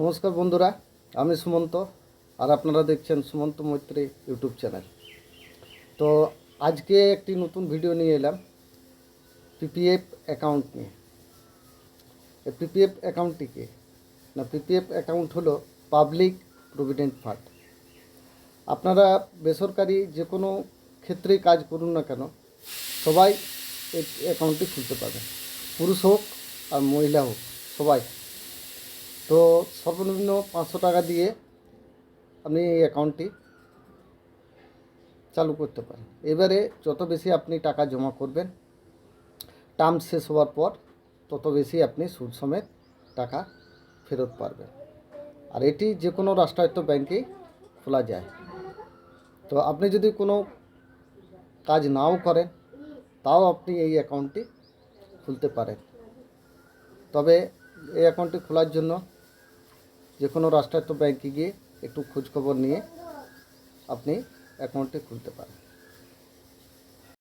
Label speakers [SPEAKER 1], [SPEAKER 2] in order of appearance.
[SPEAKER 1] নমস্কার বন্ধুরা, আমি সুমন্ত আর আপনারা দেখছেন সুমন্ত মৈত্রী ইউটিউব চ্যানেল। তো আজকে একটি নতুন ভিডিও নিয়ে এলাম পিপিএফ অ্যাকাউন্ট নিয়ে। পিপিএফ অ্যাকাউন্টটি কি না পিপিএফ অ্যাকাউন্ট হলো পাবলিক প্রভিডেন্ট ফান্ড। আপনারা বেসরকারি যে কোনো ক্ষেত্রেই কাজ করুন না কেন, সবাই এই অ্যাকাউন্টটি খুলতে পারবেন। পুরুষ হোক আর মহিলা হোক, সবাই। তো সর্বনিম্ন পাঁচশো টাকা দিয়ে আপনি এই অ্যাকাউন্টটি চালু করতে পারেন। এবারে যত বেশি আপনি টাকা জমা করবেন, টার্ম শেষ হওয়ার পর তত বেশি আপনি সুদ সমেত টাকা ফেরত পারবেন। আর এটি যে কোনো রাষ্ট্রায়ত্ত ব্যাংকেই খোলা যায়। তো আপনি যদি কোনো কাজ নাও করেন, তাও আপনি এই অ্যাকাউন্টটি খুলতে পারেন। তবে এই অ্যাকাউন্টটি খোলার জন্য যে কোনো রাষ্ট্রায়ত্ত ব্যাঙ্কে গিয়ে একটু খোঁজখবর নিয়ে আপনি অ্যাকাউন্টটি খুলতে পারেন।